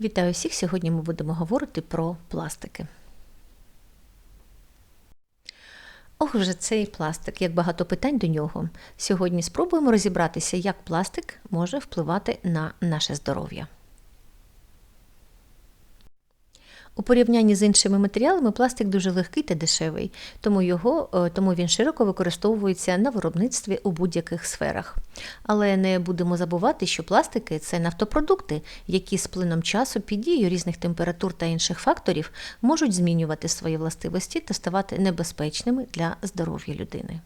Вітаю всіх! Сьогодні ми будемо говорити про пластики. Ох, вже цей пластик, як багато питань до нього. Сьогодні спробуємо розібратися, як пластик може впливати на наше здоров'я. У порівнянні з іншими матеріалами пластик дуже легкий та дешевий, тому, його, е, тому він широко використовується на виробництві у будь-яких сферах. Але не будемо забувати, що пластики це нафтопродукти, які з плином часу під дією різних температур та інших факторів можуть змінювати свої властивості та ставати небезпечними для здоров'я людини.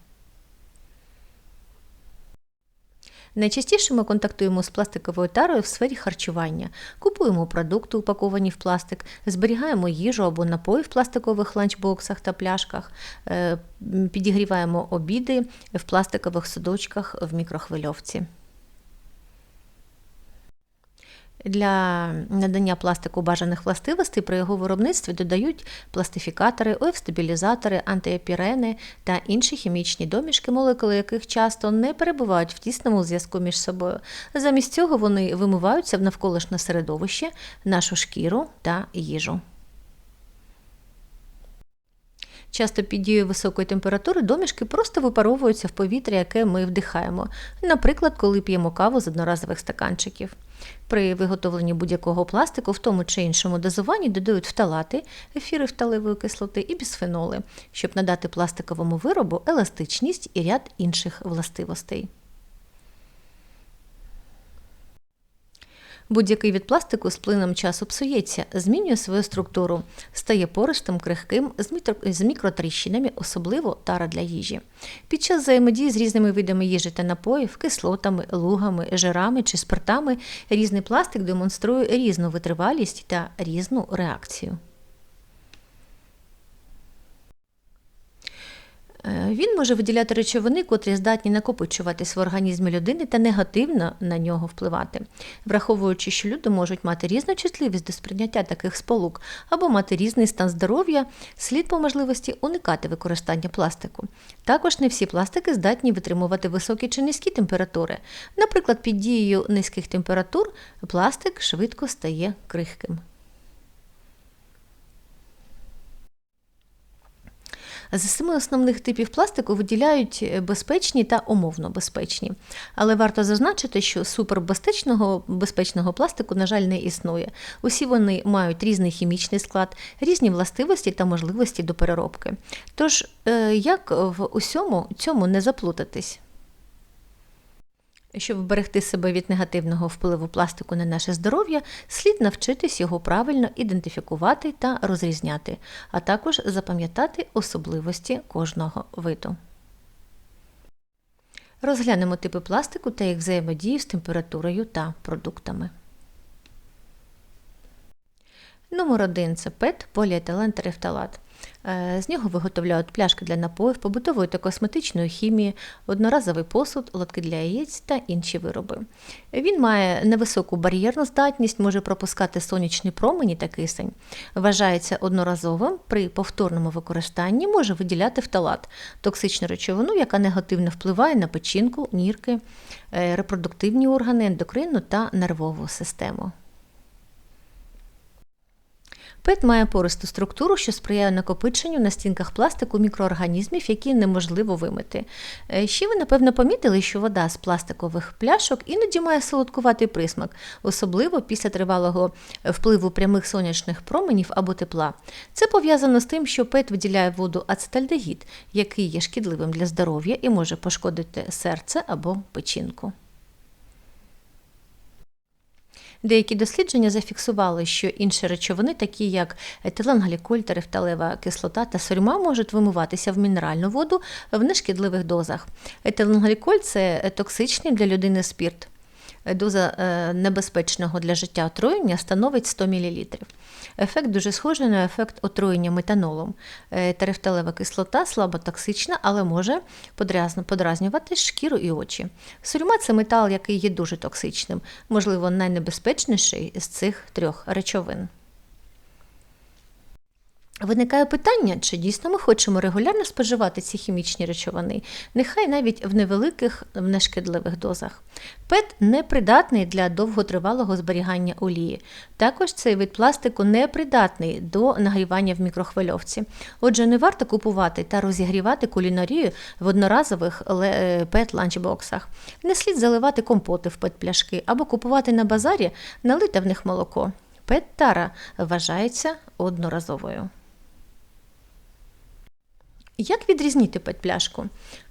Найчастіше ми контактуємо з пластиковою тарою в сфері харчування, купуємо продукти, упаковані в пластик, зберігаємо їжу або напої в пластикових ланчбоксах та пляшках, е, підігріваємо обіди в пластикових судочках в мікрохвильовці. Для надання пластику бажаних властивостей при його виробництві додають пластифікатори, ОФ-стабілізатори, антиепірени та інші хімічні домішки, молекули яких часто не перебувають в тісному зв'язку між собою. Замість цього вони вимиваються в навколишнє середовище, нашу шкіру та їжу. Часто під дією високої температури домішки просто випаровуються в повітря, яке ми вдихаємо, наприклад, коли п'ємо каву з одноразових стаканчиків. При виготовленні будь-якого пластику в тому чи іншому дозуванні додають фталати, ефіри фталевої кислоти і бісфеноли, щоб надати пластиковому виробу еластичність і ряд інших властивостей. Будь-який від пластику з плином часу псується, змінює свою структуру, стає пористим, крихким, з мікротріщинами, особливо тара для їжі. Під час взаємодії з різними видами їжі та напоїв, кислотами, лугами, жирами чи спиртами різний пластик демонструє різну витривалість та різну реакцію. Він може виділяти речовини, котрі здатні накопичуватись в організмі людини та негативно на нього впливати, враховуючи, що люди можуть мати різну чутливість до сприйняття таких сполук або мати різний стан здоров'я, слід по можливості уникати використання пластику. Також не всі пластики здатні витримувати високі чи низькі температури. Наприклад, під дією низьких температур пластик швидко стає крихким. З семи основних типів пластику виділяють е, безпечні та умовно безпечні. Але варто зазначити, що супербезпечного безпечного пластику, на жаль, не існує. Усі вони мають різний хімічний склад, різні властивості та можливості до переробки. Тож, е, як в усьому цьому не заплутатись? Щоб вберегти себе від негативного впливу пластику на наше здоров'я, слід навчитись його правильно ідентифікувати та розрізняти, а також запам'ятати особливості кожного виду. Розглянемо типи пластику та їх взаємодію з температурою та продуктами. Номер 1 це ПЕТ, поліетилен терефталат. Е, з нього виготовляють пляшки для напоїв, побутової та косметичної хімії, одноразовий посуд, лотки для яєць та інші вироби. Він має невисоку бар'єрну здатність, може пропускати сонячні промені та кисень. Вважається одноразовим, при повторному використанні може виділяти фталат, токсичну речовину, яка негативно впливає на печінку, нірки, е, репродуктивні органи, ендокринну та нервову систему. Пет має пористу структуру, що сприяє накопиченню на стінках пластику мікроорганізмів, які неможливо вимити. Е, ще ви, напевно, помітили, що вода з пластикових пляшок іноді має солодкуватий присмак, особливо після тривалого впливу прямих сонячних променів або тепла. Це пов'язано з тим, що пет виділяє воду ацетальдегід, який є шкідливим для здоров'я і може пошкодити серце або печінку. Деякі дослідження зафіксували, що інші речовини, такі як етиленгліколь, терефталева кислота та сурьма, можуть вимиватися в мінеральну воду в нешкідливих дозах. Етиленгліколь – це токсичний для людини спірт. Доза е, небезпечного для життя отруєння становить 100 мл. Ефект дуже схожий на ефект отруєння метанолом. Е, Терефталева кислота слаботоксична, але може подразнювати шкіру і очі. Сурьма це метал, який є дуже токсичним, можливо, найнебезпечніший з цих трьох речовин. Виникає питання, чи дійсно ми хочемо регулярно споживати ці хімічні речовини, нехай навіть в невеликих в нешкідливих дозах. ПЕТ непридатний для довготривалого зберігання олії. Також цей вид пластику непридатний до нагрівання в мікрохвильовці. Отже, не варто купувати та розігрівати кулінарію в одноразових пет ланчбоксах. Не слід заливати компоти в пет-пляшки або купувати на базарі налите в них молоко. Пет-тара вважається одноразовою. Як відрізнити пет-пляшку?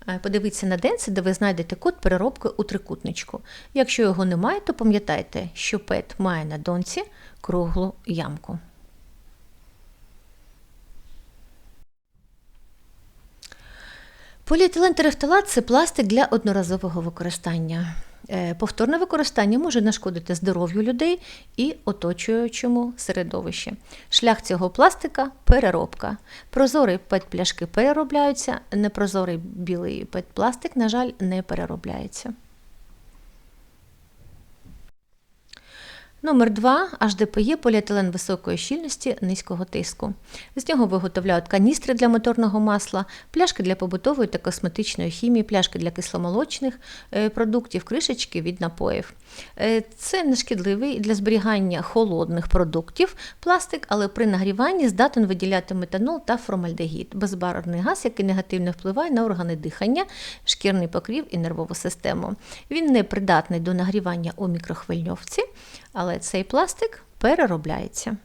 Е, Подивіться на денце, де ви знайдете код переробки у трикутничку. Якщо його немає, то пам'ятайте, що пет має на донці круглу ямку. Поліетилен терефталат – це пластик для одноразового використання. Е, Повторне використання може нашкодити здоров'ю людей і оточуючому середовищі. Шлях цього пластика переробка. Прозорі пет-пляшки переробляються, непрозорий білий пет-пластик, на жаль, не переробляється. Номер 2 HDPE поліетилен високої щільності низького тиску. З нього виготовляють каністри для моторного масла, пляшки для побутової та косметичної хімії, пляшки для кисломолочних е, продуктів, кришечки від напоїв. Е, Це нешкідливий для зберігання холодних продуктів пластик, але при нагріванні здатен виділяти метанол та формальдегід, безбарвний газ, який негативно впливає на органи дихання, шкірний покрів і нервову систему. Він не придатний до нагрівання у мікрохвильовці, але цей пластик переробляється.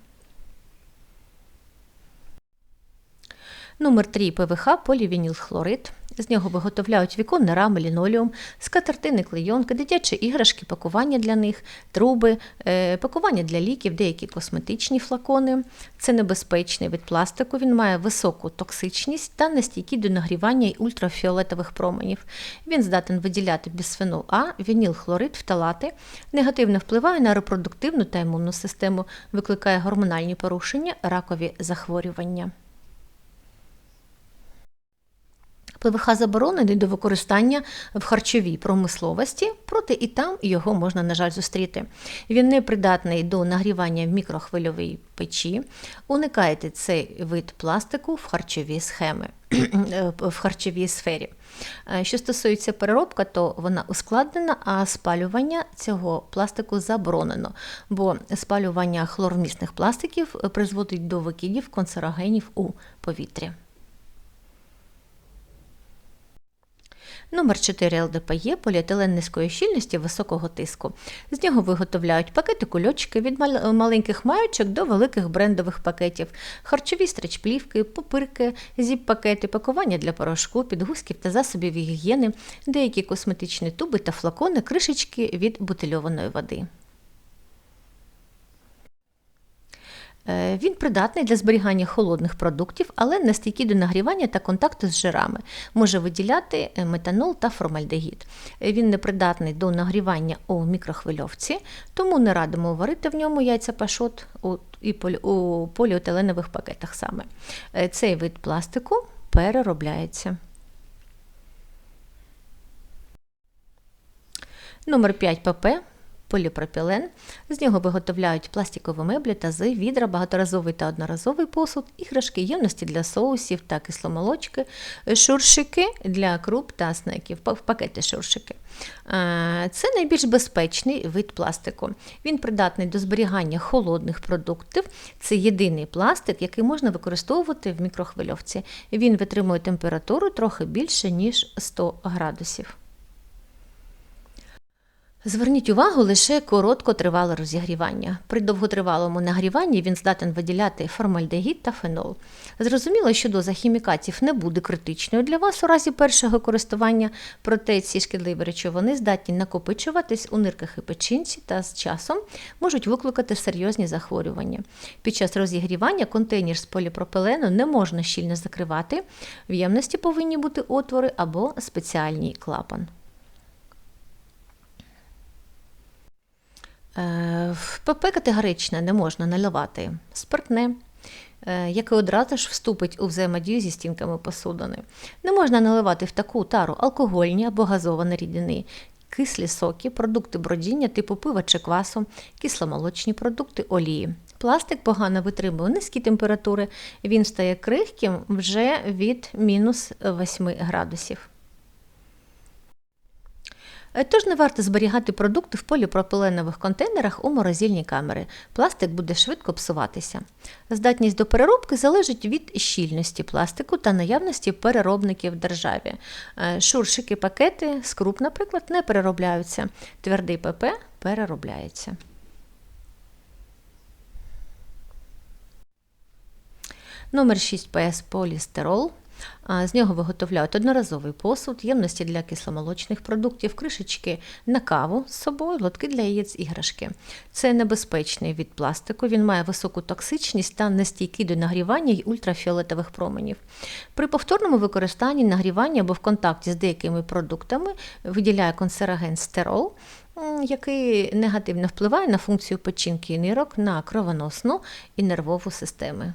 Номер 3 ПВХ полівінілхлорид. З нього виготовляють віконні рами, лінолеум, скатертини, клейонки, дитячі іграшки, пакування для них, труби, е, пакування для ліків, деякі косметичні флакони. Це небезпечний від пластику. Він має високу токсичність та нестійкий до нагрівання й ультрафіолетових променів. Він здатен виділяти бісфенол А, вінілхлорид, фталати, негативно впливає на репродуктивну та імунну систему, викликає гормональні порушення, ракові захворювання. ПВХ заборонений до використання в харчовій промисловості, проте і там його можна, на жаль, зустріти. Він не придатний до нагрівання в мікрохвильовій печі. Уникайте цей вид пластику в харчовій схеми. в харчовій сфері. Що стосується переробка, то вона ускладнена, а спалювання цього пластику заборонено, бо спалювання хлормісних пластиків призводить до викидів канцерогенів у повітрі. Номер 4 ЛДПЄ поліетилен низької щільності високого тиску. З нього виготовляють пакети кульочки від маленьких маючок до великих брендових пакетів, харчові стрічплівки, попирки, зіп-пакети, пакування для порошку, підгузків та засобів гігієни, деякі косметичні туби та флакони, кришечки від бутильованої води. Він придатний для зберігання холодних продуктів, але не стійкий до нагрівання та контакту з жирами. Може виділяти е, метанол та формальдегід. Е, він не придатний до нагрівання у мікрохвильовці, тому не радимо варити в ньому яйця пашот у поліетиленових пакетах саме. Цей вид пластику переробляється. Номер 5 ПП поліпропілен. З нього виготовляють пластикові меблі, тази, відра, багаторазовий та одноразовий посуд, іграшки, ємності для соусів та кисломолочки, шуршики для круп та снеків, в пакеті шуршики. Це найбільш безпечний вид пластику. Він придатний до зберігання холодних продуктів. Це єдиний пластик, який можна використовувати в мікрохвильовці. Він витримує температуру трохи більше, ніж 100 градусів. Зверніть увагу лише короткотривале розігрівання. При довготривалому нагріванні він здатен виділяти формальдегід та фенол. Зрозуміло, що доза хімікатів не буде критичною для вас у разі першого користування, проте ці шкідливі речовини здатні накопичуватись у нирках і печінці та з часом можуть викликати серйозні захворювання. Під час розігрівання контейнер з поліпропилену не можна щільно закривати, в ємності повинні бути отвори або спеціальний клапан. Е, в ПП категорично не можна наливати спиртне, е, яке одразу ж вступить у взаємодію зі стінками посудини. Не можна наливати в таку тару алкогольні або газовані рідини, кислі соки, продукти бродіння типу пива чи квасу, кисломолочні продукти олії. Пластик погано витримує низькі температури, він стає крихким вже від мінус 8 градусів. Е, Тож не варто зберігати продукти в поліпропиленових контейнерах у морозильній камери. Пластик буде швидко псуватися. Здатність до переробки залежить від щільності пластику та наявності переробників в державі. Е, Шуршики, пакети, скруп, наприклад, не переробляються. Твердий ПП переробляється. Номер 6 ПС полістирол. З нього виготовляють одноразовий посуд, ємності для кисломолочних продуктів, кришечки на каву з собою, лотки для яєць іграшки. Це небезпечний від пластику, він має високу токсичність та нестійкий до нагрівання й ультрафіолетових променів. При повторному використанні нагрівання або в контакті з деякими продуктами виділяє канцероген стерол, який негативно впливає на функцію печінки нирок, на кровоносну і нервову системи.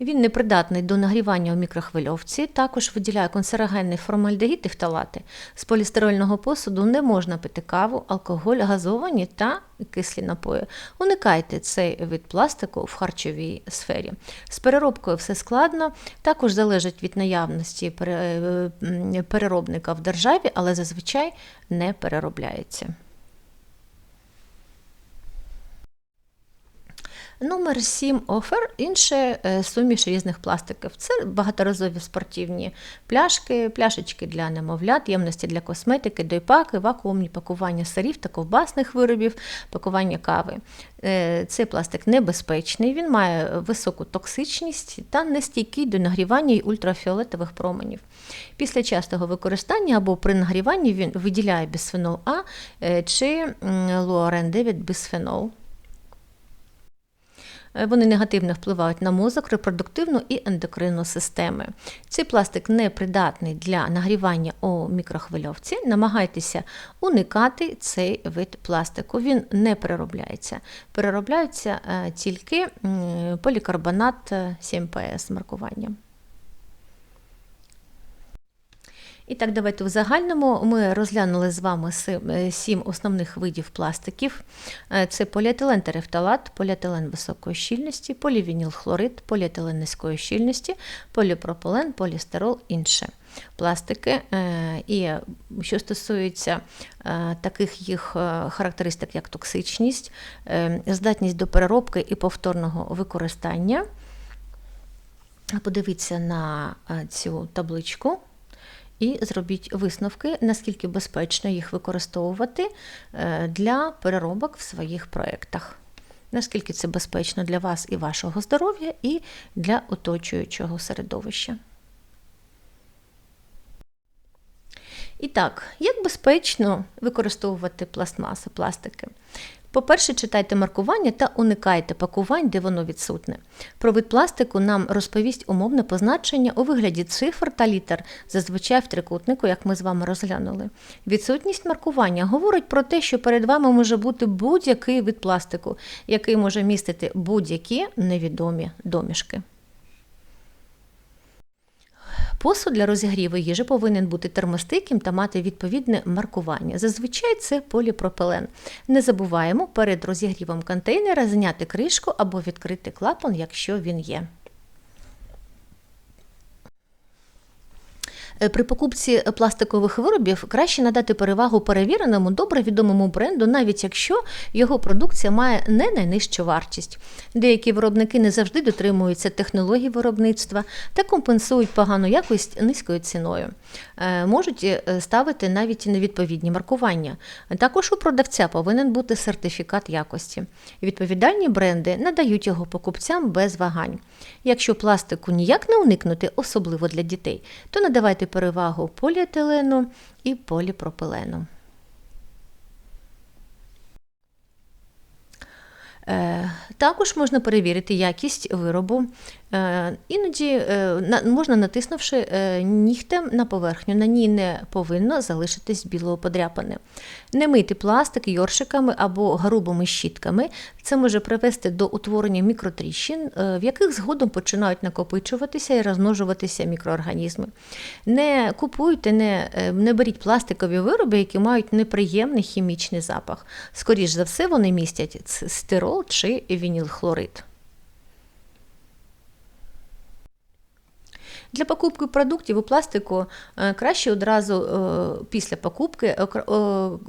Він непридатний до нагрівання у мікрохвильовці, також виділяє канцерогенний формальдегід і фталати. З полістирольного посуду не можна пити каву, алкоголь, газовані та кислі напої. Уникайте цей вид пластику в харчовій сфері. З переробкою все складно, також залежить від наявності переробника в державі, але зазвичай не переробляється. Номер 7 офер інше е, суміш різних пластиків. Це багаторазові спортивні пляшки, пляшечки для немовлят, ємності для косметики, дойпаки, вакуумні пакування сирів та ковбасних виробів, пакування кави. Е, Цей пластик небезпечний, він має високу токсичність та нестійкий до нагрівання й ультрафіолетових променів. Після частого використання або при нагріванні він виділяє бісфенол А е, чи луарен 9 бісфенол. Е, Вони негативно впливають на мозок, репродуктивну і ендокринну системи. Цей пластик не придатний для нагрівання у мікрохвильовці. Намагайтеся уникати цей вид пластику. Він не переробляється. Переробляється е, тільки полікарбонат е, 7ПС з І так, давайте в загальному ми розглянули з вами е, сім основних видів пластиків. Е, Це поліетилен терефталат, поліетилен високої щільності, полівінілхлорид, поліетилен низької щільності, поліпропилен, полістирол, інше. Пластики. Е, І що стосується таких їх характеристик, як токсичність, здатність до переробки і повторного використання. Подивіться на цю табличку і зробіть висновки, наскільки безпечно їх використовувати е, для переробок в своїх проєктах. Наскільки це безпечно для вас і вашого здоров'я, і для оточуючого середовища. І так, як безпечно використовувати пластмаси, пластики? По-перше, читайте маркування та уникайте пакувань, де воно відсутне. Про вид пластику нам розповість умовне позначення у вигляді цифр та літер, зазвичай в трикутнику, як ми з вами розглянули. Відсутність маркування говорить про те, що перед вами може бути будь-який вид пластику, який може містити будь-які невідомі домішки. Посуд для розігріву їжі повинен бути термостиким та мати відповідне маркування. Зазвичай це поліпропилен. Не забуваємо перед розігрівом контейнера зняти кришку або відкрити клапан, якщо він є. При покупці пластикових виробів краще надати перевагу перевіреному, добре відомому бренду, навіть якщо його продукція має не найнижчу вартість. Деякі виробники не завжди дотримуються технологій виробництва та компенсують погану якість низькою ціною. Е, Можуть е, ставити навіть невідповідні маркування. Також у продавця повинен бути сертифікат якості. Відповідальні бренди надають його покупцям без вагань. Якщо пластику ніяк не уникнути, особливо для дітей, то надавайте перевагу поліетилену і поліпропилену. Е, Також можна перевірити якість виробу Іноді е, можна натиснувши е, нігтем на поверхню, на ній не повинно залишитись білого подряпини. Не мити пластик йоршиками або грубими щітками. Це може привести до утворення мікротріщин, е, в яких згодом починають накопичуватися і розмножуватися мікроорганізми. Не купуйте, не, е, не беріть пластикові вироби, які мають неприємний хімічний запах. Скоріш за все, вони містять стирол чи вінілхлорид. Для покупки продуктів у пластику е, краще одразу е, після покупки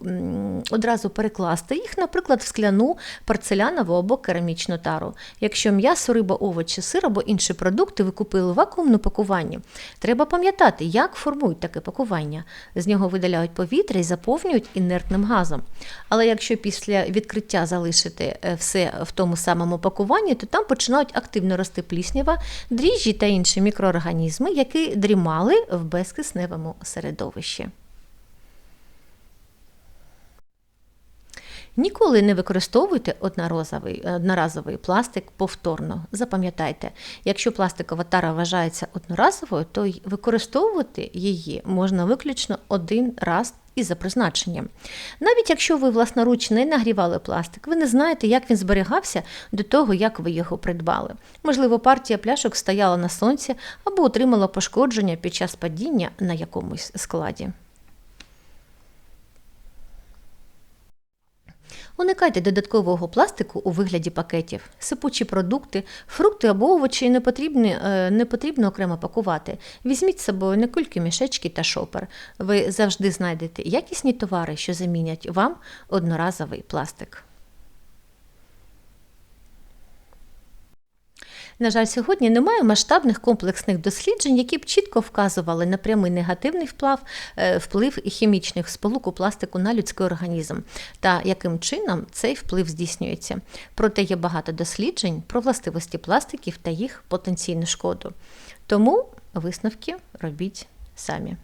м, одразу перекласти їх, наприклад, в скляну, порцелянову або керамічну тару. Якщо м'ясо, риба, овочі, сир або інші продукти ви купили в вакуумному пакуванні, треба пам'ятати, як формують таке пакування. З нього видаляють повітря і заповнюють інертним газом. Але якщо після відкриття залишити е, все в тому самому пакуванні, то там починають активно рости пліснява, дріжджі та інші мікроорганізми, які дрімали в безкисневому середовищі. Ніколи не використовуйте одноразовий, одноразовий пластик повторно. Запам'ятайте, якщо пластикова тара вважається одноразовою, то використовувати її можна виключно один раз і за призначенням. Навіть якщо ви власноруч не нагрівали пластик, ви не знаєте, як він зберігався до того, як ви його придбали. Можливо, партія пляшок стояла на сонці або отримала пошкодження під час падіння на якомусь складі. Уникайте додаткового пластику у вигляді пакетів. Сипучі продукти, фрукти або овочі не потрібні, е, не потрібно окремо пакувати. Візьміть з собою не кульки, мішечки та шопер. Ви завжди знайдете якісні товари, що замінять вам одноразовий пластик. На жаль, сьогодні немає масштабних комплексних досліджень, які б чітко вказували на прямий негативний вплив, е, вплив хімічних сполук у пластику на людський організм та яким чином цей вплив здійснюється. Проте є багато досліджень про властивості пластиків та їх потенційну шкоду. Тому висновки робіть самі.